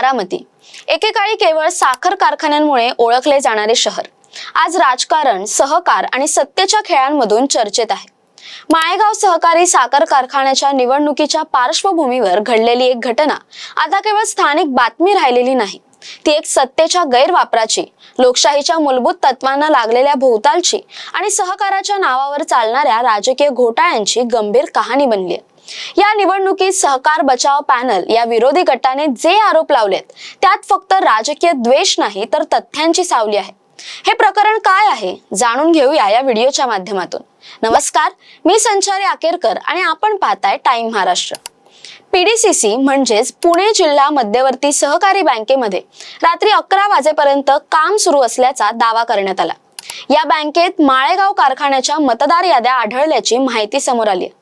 बारामती. एकेकाळी केवळ साखर कारखान्यांमुळे ओळखले जाणारे शहर. आज राजकारण सहकार आणि सत्तेच्या खेळांमधून चर्चेत आहे. माळेगाव सहकारी साखर कारखान्याच्या निवडणुकीच्या पार्श्वभूमीवर घडलेली एक घटना आता केवळ स्थानिक बातमी राहिलेली नाही. ती एक सत्तेच्या गैरवापराची लोकशाहीच्या मूलभूत तत्वांना लागलेल्या भोवतालची आणि सहकाराच्या नावावर चालणाऱ्या राजकीय घोटाळ्यांची गंभीर कहाणी बनली आहे. या निवडणुकीत सहकार बचाव पॅनल या विरोधी गटाने जे आरोप लावलेत त्यात फक्त राजकीय द्वेष नाही तर तथ्यांची सावली आहे. हे प्रकरण काय आहे जाणून घेऊया या व्हिडिओच्या माध्यमातून. नमस्कार मी संचारी आकेरकर आणि आपण पाहताय टाइम महाराष्ट्र. पीडीसीसी म्हणजेच पुणे जिल्हा मध्यवर्ती सहकारी बँकेमध्ये रात्री अकरा वाजेपर्यंत काम सुरू असल्याचा दावा करण्यात आला. या बँकेत माळेगाव कारखान्याच्या मतदार याद्या आढळल्याची माहिती समोर आली आहे.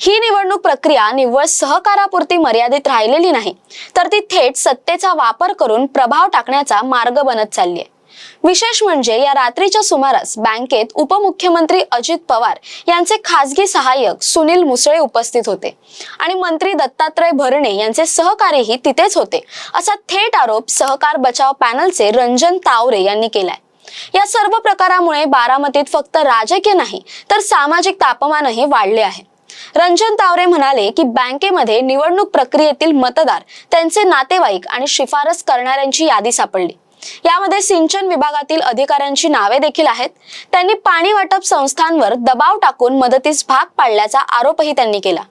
ही निवडणूक प्रक्रिया निव्वळ सहकारापुरती मर्यादित राहिलेली नाही तर ती थेट सत्तेचा वापर करून प्रभाव टाकण्याचा मार्ग बनत चालली आहे विशेष म्हणजे या रात्रीच्या सुमारास बँकेत उपमुख्यमंत्री अजित पवार यांचे खासगी सहाय्यक सुनील मुसळे उपस्थित होते आणि मंत्री दत्तात्रय भरणे यांचे सहकारीही तिथेच होते असा थेट आरोप सहकार बचाव पॅनलचे रंजन तावरे यांनी केलाय. या सर्व प्रकारामुळे बारामतीत फक्त राजकीय नाही तर सामाजिक तापमानही वाढले आहे. रंजन तावरे म्हणाले की बँकेमध्ये निवडणूक प्रक्रियेतील मतदार त्यांचे नातेवाईक आणि शिफारस करणाऱ्यांची यादी सापडली. यामध्ये सिंचन विभागातील अधिकाऱ्यांची नावे देखील आहेत. त्यांनी पाणी वाटप संस्थांवर दबाव टाकून मदतीस भाग पाडल्याचा आरोपही त्यांनी केला.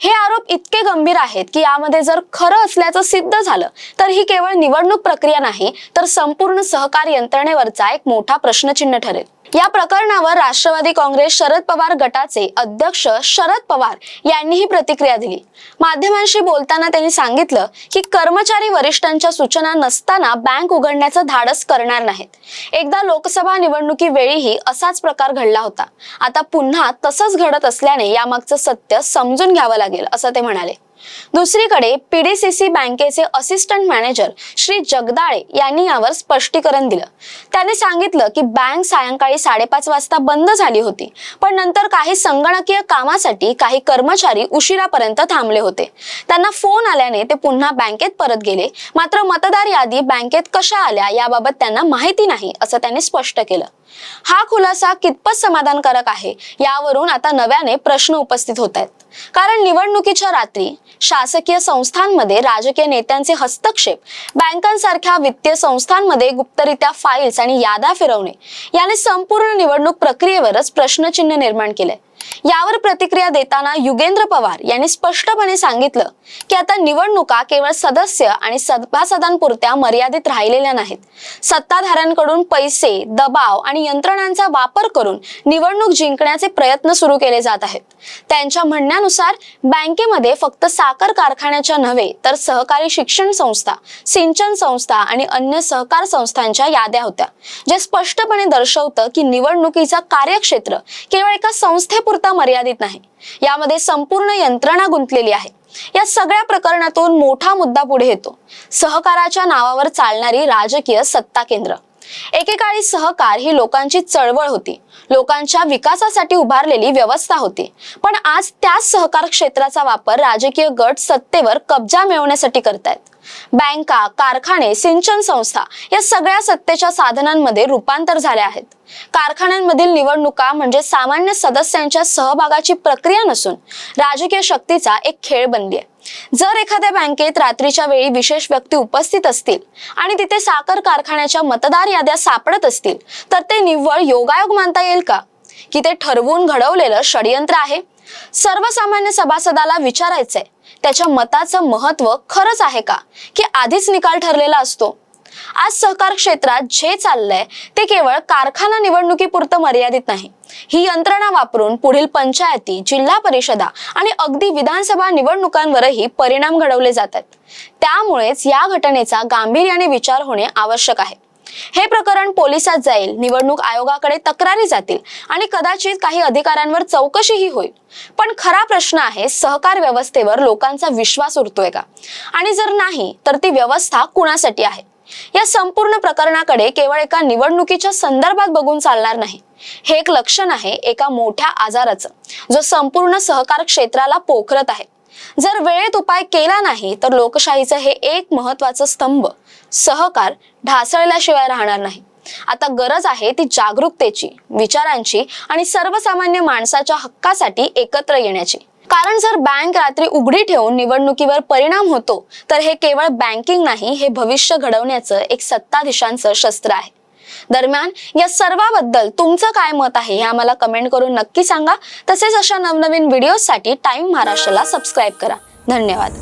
हे आरोप इतके गंभीर आहेत की यामध्ये जर खरं असल्याचं सिद्ध झालं तर ही केवळ निवडणूक प्रक्रिया नाही तर संपूर्ण सहकार यंत्रणेवरचा एक मोठा प्रश्नचिन्ह ठरेल. या प्रकरणावर राष्ट्रवादी काँग्रेस शरद पवार गटाचे अध्यक्ष शरद पवार यांनीही प्रतिक्रिया दिली. माध्यमांशी बोलताना त्यांनी सांगितलं की कर्मचारी वरिष्ठांच्या सूचना नसताना बँक उघडण्याचं धाडस करणार नाहीत. एकदा लोकसभा निवडणुकी वेळीही असाच प्रकार घडला होता. आता पुन्हा तसंच घडत असल्याने यामागचं सत्य समजून घ्यावं लागेल असं ते म्हणाले. दुसरीकडे पीडीसीसी बँकेचे असिस्टंट मॅनेजर श्री जगदाळे यांनी यावर स्पष्टीकरण दिलं. त्याने सांगितलं की बँक सायंकाळी साडेपाच वाजता बंद झाली होती पण नंतर काही संगणकीय कामासाठी काही कर्मचारी उशिरापर्यंत थांबले होते. त्यांना फोन आल्याने ते पुन्हा बँकेत परत गेले. मात्र मतदार यादी बँकेत कशा आल्या याबाबत त्यांना माहिती नाही असं त्यांनी स्पष्ट केलं. हा खुलासा कितपत समाधानकारक आहे यावरून आता नव्याने प्रश्न उपस्थित होत आहेत कारण निवडणुकीच्या रात्री शासकीय संस्थांमध्ये राजकीय नेत्यांचे हस्तक्षेप बँकांसारख्या वित्तीय संस्थांमध्ये गुप्तरित्या फाईल्स आणि याद्या फिरवणे याने संपूर्ण निवडणूक प्रक्रियेवरच प्रश्नचिन्ह निर्माण केलंय. यावर प्रतिक्रिया देताना युगेंद्र पवार यांनी स्पष्टपणे सांगितलं की आता निवडणुका केवळ सदस्य आणि सभासदांपुरत्या मर्यादित राहिलेल्या नाहीत. सत्ताधाऱ्यांकडून पैसे दबाव आणि यंत्रणांचा वापर करून निवडणूक जिंकण्याचे प्रयत्न सुरू केले जात आहेत. त्यांच्या म्हणण्यानुसार बँकेमध्ये फक्त साखर कारखान्याच्या नव्हे तर सहकारी शिक्षण संस्था सिंचन संस्था आणि अन्य सहकार संस्थांच्या याद्या होत्या जे स्पष्टपणे दर्शवतं की निवडणुकीचा कार्यक्षेत्र केवळ एका संस्थेपुरता मर्यादित नाही. यामध्ये संपूर्ण यंत्रणा गुंतलेली आहे. या सगळ्या प्रकरणातून मोठा मुद्दा पुढे येतो. सहकाराच्या नावावर चालणारी राजकीय सत्ता केंद्र एकेकाळी सहकार ही लोकांची चळवळ होती. लोकांच्या विकासासाठी उभारलेली व्यवस्था होती. पण आज त्याच सहकार क्षेत्राचा वापर राजकीय गट सत्तेवर कब्जा मिळवण्यासाठी करतायत. बँका कारखाने सिंचन संस्था या सगळ्या सत्तेच्या साधनांमध्ये रूपांतर झाल्या आहेत. कारखान्यांमधील निवडणुका म्हणजे सामान्य सदस्यांच्या सहभागाची प्रक्रिया नसून राजकीय शक्तीचा एक खेळ बनली आहे. जर एखाद्या बँकेत रात्रीच्या वेळी विशेष व्यक्ती उपस्थित असतील आणि तिथे साखर कारखान्याच्या मतदार याद्या सापडत असतील तर ते निव्वळ योगायोग मानता येईल का? की ते ठरवून घडवलेलं षडयंत्र आहे? सर्वसामान्य सभासदाला विचारायचंय त्याच्या मताचं महत्त्व खरंच आहे का? की आधीच निकाल ठरलेला असतो? आज सहकार क्षेत्रात जे चाललंय ते केवळ कारखाना निवडणुकीपुरतं मर्यादित नाही ही यंत्रणा वापरून पुढील पंचायती जिल्हा परिषदा आणि अगदी विधानसभा निवडणुकांवरही परिणाम घडवले जातात. त्यामुळेच या घटनेचा गांभीर्याने विचार होणे आवश्यक आहे. हे प्रकरण पोलिसात जाईल निवडणूक आयोगाकडे तक्रारी जातील आणि कदाचित काही अधिकाऱ्यांवर चौकशीही होईल. पण खरा प्रश्न आहे सहकार व्यवस्थेवर लोकांचा विश्वास उरतोय का? आणि जर नाही तर ती व्यवस्था कुणासाठी आहे? या संपूर्ण प्रकरणाकडे केवळ एका निवडणुकीच्या संदर्भात बघून चालणार नाही. हे एक लक्षण आहे एका मोठ्या आजाराचं जो संपूर्ण सहकार क्षेत्राला पोखरत आहे. जर वेळेत उपाय केला नाही तर लोकशाहीचं हे एक महत्वाचं स्तंभ सहकार ढासळल्याशिवाय राहणार नाही. आता गरज आहे ती जागरूकतेची विचारांची आणि सर्वसामान्य माणसाच्या हक्कासाठी एकत्र येण्याची. कारण जर बँक रात्री उघडी ठेवून निवडणुकीवर परिणाम होतो तर हे केवळ बँकिंग नाही हे भविष्य घडवण्याचं एक सत्ताधीशांचं शस्त्र आहे. दरम्यान या सर्वाबद्दल तुमचं काय मत आहे हे आम्हाला कमेंट करून नक्की सांगा. तसेच अशा नवनवीन व्हिडिओसाठी टाइम महाराष्ट्राला सबस्क्राईब करा. धन्यवाद.